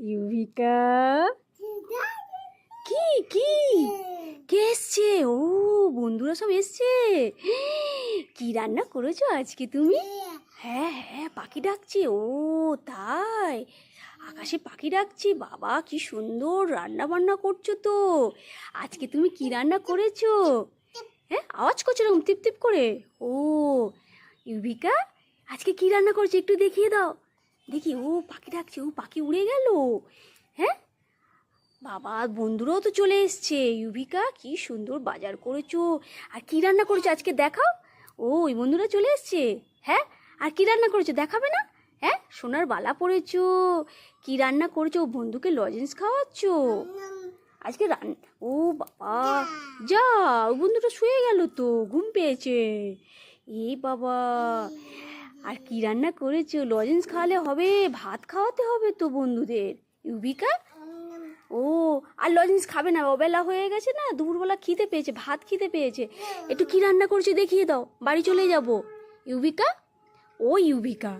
ইউভিকা কি কি? কে এসছে? ও বন্ধুরা সব এসছে। কি রান্না করেছ আজকে তুমি? হ্যাঁ হ্যাঁ পাখি ডাকছে। ও তাই। আকাশে পাখি ডাকছে। বাবা কি সুন্দর রান্না বান্না করছ তো। আজকে তুমি কি রান্না করেছ? হ্যাঁ আওয়াজ করছ এরকম টিপ টিপ করে? ও ইউভিকা আজকে কি রান্না করছ একটু দেখিয়ে দাও। দেখি, ও পাখি ডাকছে, ও পাখি উড়ে গেল। হ্যাঁ? বাবা, বন্ধুরাও তো চলে এসছে। ইউভিকা, কি সুন্দর বাজার করেছ। আর কি রান্না করেছ আজকে দেখাও। ও, ওই বন্ধুরা চলে এসছে। হ্যাঁ? আর কি রান্না করেছ, দেখাবে না? হ্যাঁ? সোনার বালা পরেছো। কি রান্না করেছ? ও বন্ধুকে লজেন্স খাওয়াচ্ছো? আজকে রান, ও বাবা, যা, ও বন্ধুটা শুয়ে গেল তো, ঘুম পেয়েছে। এই বাবা আর কি রান্না করেছ? লজেন্স খাওয়ালে হবে, ভাত খাওয়াতে হবে তো বন্ধুদের। ইউবিকা? ও, আর লজেন্স খাবে না, অবেলা হয়ে গেছে না, দুপুরবেলা খিদে পেয়েছে, ভাত খিদে পেয়েছে। একটু কি রান্না করেছে দেখিয়ে দাও, বাড়ি চলে যাব। ইউবিকা? ও, ইউবিকা।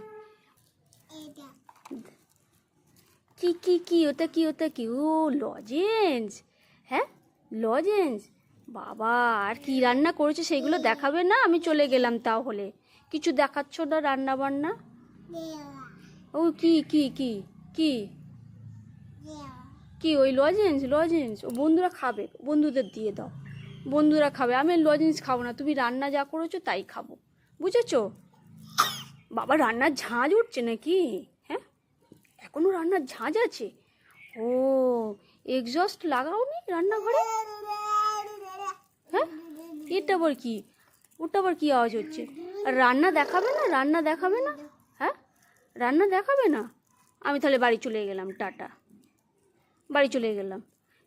কি কি কি, ওটা কি ওটা কি? ও, লজেন্স। হ্যাঁ লজেন্স? বাবা, আর কি রান্না করেছে সেগুলো দেখাবে না? আমি চলে গেলাম তাহলে। কিছু দেখাচ্ছ না রান্না বান্না ও, কি কি কি কি? কি, ওই লজেন্স লজেন্স ও, বন্ধুরা খাবে, বন্ধুদের দিয়ে দাও। বন্ধুরা খাবে, আমি লজেন্স খাব না, তুমি রান্না যা করেছ তাই খাব। বুঝেছ? বাবা, রান্নার ঝাঁঝ উঠছে নাকি? হ্যাঁ? এখনও রান্নার ঝাঁঝ আছে? ও এক্সস্ট লাগাওনি রান্নাঘরে? হ্যাঁ? এটা আবার কি? ওটা আবার কি আওয়াজ হচ্ছে? রান্না দেখাবে না? রান্না দেখাবে না? হ্যাঁ? রান্না দেখাবে না? আমি তাহলে বাড়ি চলে গেলাম, টাটা। বাড়ি চলে গেলাম।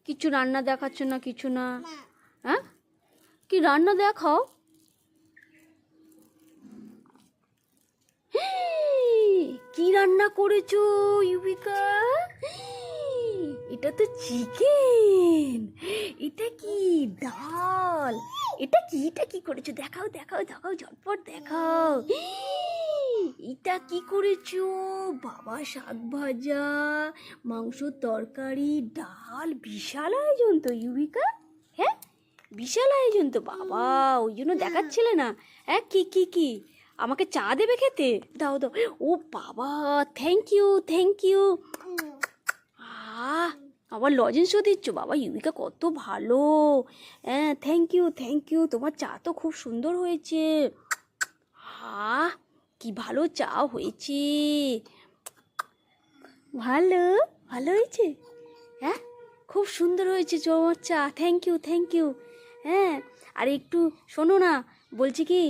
কিছু রান্না দেখাচ্ছ না, কিছু না? হ্যাঁ? কি রান্না দেখাও? কি রান্না করেছ, ইউবিকা? এটা তো চিকেন। এটা কি ডাল? এটা কি? এটা কি করেছ? দেখাও দেখাও দেখাও, ঝটপট দেখাও। এটা কি করেছ? বাবা, শাক ভাজা, মাংস তরকারি, ডাল, বিশাল আয়োজন তো, ইউবিকা। হ্যাঁ? বিশাল আয়োজন তো, বাবা, ওই জন্য দেখাচ্ছিলে না। হ্যাঁ কি কি কি? আমাকে চা দেবে খেতে? দাও দাও। ও বাবা থ্যাংক ইউ থ্যাংক ইউ আহ আবার লজেন্সও দিচ্ছ বাবা ইউবিকা কত ভালো। হ্যাঁ থ্যাংক ইউ থ্যাংক ইউ তোমার চা তো খুব সুন্দর হয়েছে। হা কি ভালো চা হয়েছে। ভালো ভালো হয়েছে? হ্যাঁ খুব সুন্দর হয়েছে তোমার চা। থ্যাংক ইউ থ্যাংক ইউ হ্যাঁ আর একটু শোনো না, বলছি কি,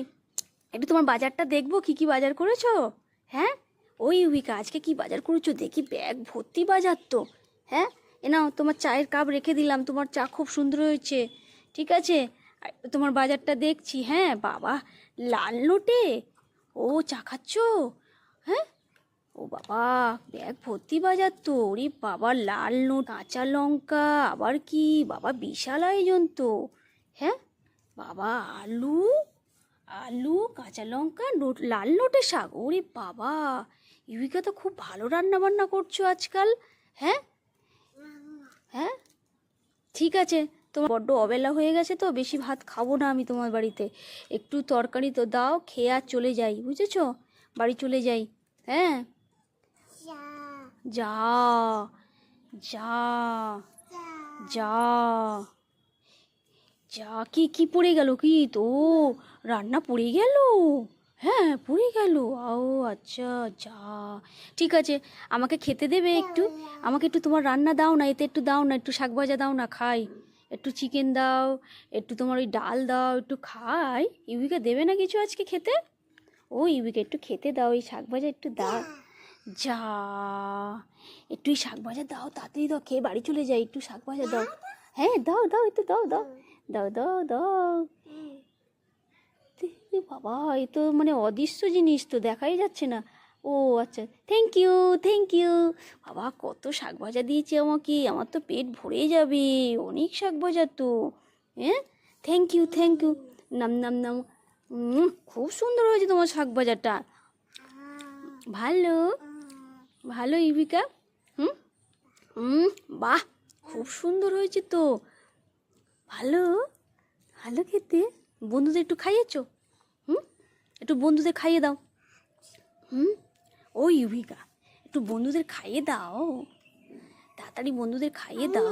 একটু তোমার বাজারটা দেখব, কি কি বাজার করেছ? হ্যাঁ? ওই ইউবিকা আজকে কি বাজার করেছ? দেখি, ব্যাগ ভর্তি বাজার তো। হ্যাঁ? এ নাও, তোমার চায়ের কাপ রেখে দিলাম, তোমার চা খুব সুন্দর হয়েছে, ঠিক আছে? তোমার বাজারটা দেখছি হ্যাঁ বাবা, লাল নোটে ও চা খাচ্ছ? হ্যাঁ? ও বাবা ব্যাগ ভর্তি বাজার তো, ওরে বাবা, লাল নোট, কাঁচা লঙ্কা, আবার কি, বাবা, বিশাল আয়োজন তো হ্যাঁ? বাবা, আলু আলু, কাঁচা লঙ্কা, নোট, লাল নোটে শাক, ওরে বাবা ইউবিকা তো খুব ভালো রান্না বান্না করছ আজকাল হ্যাঁ? ঠিক আছে তোমার বড্ড অবেলা হয়ে গেছে তো বেশি ভাত খাব না আমি তোমার বাড়িতে। একটু তরকারি তো দাও খেয়ে আর চলে যাই বুঝেছ? বাড়ি চলে যাই হ্যাঁ? যা যা যা যা। কি কি পড়ে গেল কি? তো রান্না পড়ে গেল? হ্যাঁ পড়ে গেল। ও আচ্ছা যা। ঠিক আছে, আমাকে খেতে দেবে একটু। আমাকে একটু তোমার রান্না দাও না, এতে একটু দাও না, একটু শাক ভাজা দাও না, খাই। একটু চিকেন দাও, একটু তোমার ওই ডাল দাও, একটু খাই। ইউবিকা দেবে না কিছু আজকে খেতে? ও, ইউবিকা একটু খেতে দাও, এই শাক ভাজা একটু দাও। যা, একটু এই শাক ভাজা দাও, তাড়াতাড়ি দাও, খেয়ে বাড়ি চলে যাই, একটু শাক ভাজা দাও। হ্যাঁ দাও দাও, একটু দাও দাও। দাও দাও দাও। বাবা, এ তো মানে অদৃশ্য জিনিস তো, দেখাই যাচ্ছে না। ও আচ্ছা থ্যাংক ইউ থ্যাংক ইউ বাবা, কত শাক ভাজা দিয়েছে আমাকে, আমার তো পেট ভরে যাবে, অনেক শাক ভাজা তো। হ্যাঁ থ্যাংক ইউ থ্যাংক ইউ নাম নাম নাম। খুব সুন্দর হয়েছে তোমার শাক ভাজাটা। ভালো? ভালো, ইভিকা? হুম? হুম বাহ, খুব সুন্দর হয়েছে তো। ভালো? ভালো খেতে? বন্ধুদের একটু খাইয়েছো? হুম? একটু বন্ধুদের খাইয়ে দাও। হুম? ও ইউভিকা, একটু বন্ধুদের খাইয়ে দাও। তাড়াতাড়ি বন্ধুদের খাইয়ে দাও।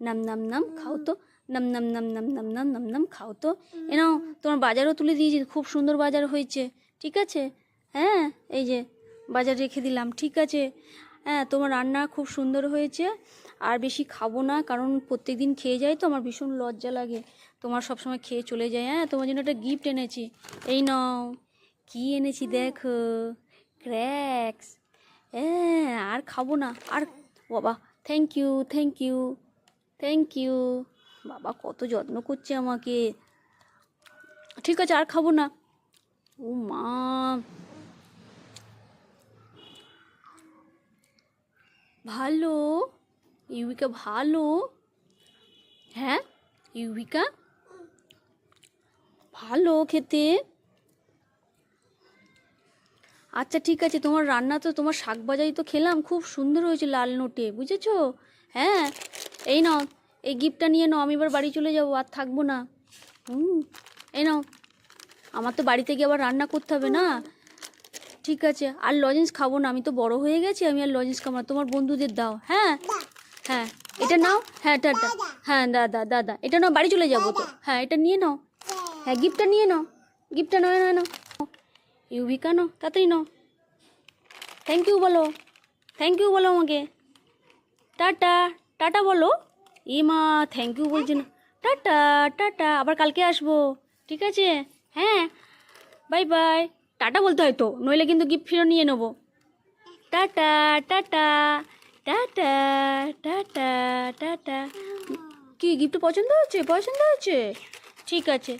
নাম নাম নাম খাও তো। নাম নাম নাম নাম নাম নাম নাম নাম খাও তো। এ তোমার বাজারও তুলে দিয়েছি, খুব সুন্দর বাজার হয়েছে। ঠিক আছে? হ্যাঁ? এই যে, বাজার রেখে দিলাম, ঠিক আছে? হ্যাঁ তোমার রান্না খুব সুন্দর হয়েছে। আর বেশি খাব না, কারণ প্রত্যেক দিন খেয়ে যাই তো, আমার ভীষণ লজ্জা লাগে। তোমার সবসময় খেয়ে চলে যায় হ্যাঁ? তোমার জন্য একটা গিফট এনেছি। এই নাও। কি এনেছি দেখো? ক্র্যাক্স হ্যাঁ আর খাব না। আর বাবা thank you thank you thank you বাবা, কত যত্ন করছে আমাকে। ঠিক আছে, আর খাব না। ও মা। ভালো। ইউবিকা ভালো? হ্যাঁ ইউবিকা ভালো খেতে। আচ্ছা ঠিক আছে, তোমার রান্না তো, তোমার শাক ভাজাই তো খেলাম, খুব সুন্দর হয়েছে লাল নোটে, বুঝেছ? হ্যাঁ এই নাও, এই গিফটটা নিয়ে নাও, আমি এবার বাড়ি চলে যাব, আর থাকব না। হুম, এই নাও, আমার তো বাড়িতে গিয়ে আবার রান্না করতে হবে না। ঠিক আছে, আর লজেন্স খাব না, আমি তো বড় হয়ে গেছি, আমি আর লজেন্স খাব না, তোমার বন্ধুদের দাও হ্যাঁ? হ্যাঁ এটা নাও। হ্যাঁ টাটা হ্যাঁ দাদা দাদা এটা নাও বাড়ি চলে যাব তো। হ্যাঁ এটা নিয়ে নাও। হ্যাঁ গিফটটা নিয়ে নাও। গিফটটা নয় নয় নাও। ইউভিকা নাও তাড়াতাড়ি নাও। থ্যাংক ইউ বলো। থ্যাংক ইউ বলো আমাকে। টাটা। টাটা বলো। এ মা থ্যাংক ইউ বলছে না। Tata tata. আবার কালকে আসব। ঠিক আছে? হ্যাঁ। বাই বাই টাটা বলতে হয় তো। নইলে কিন্তু গিফট ফিরো নিয়ে নেব। Tata tata. Tata tata tata. কি গিফট পছন্দ হচ্ছে? পছন্দ হচ্ছে? ঠিক আছে।